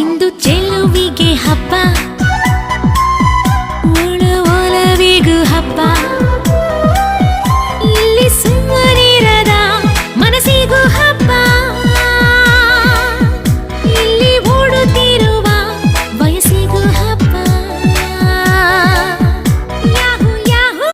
ಇಂದು ಚೆಲುವಿಗೆ ಹಬ್ಬ.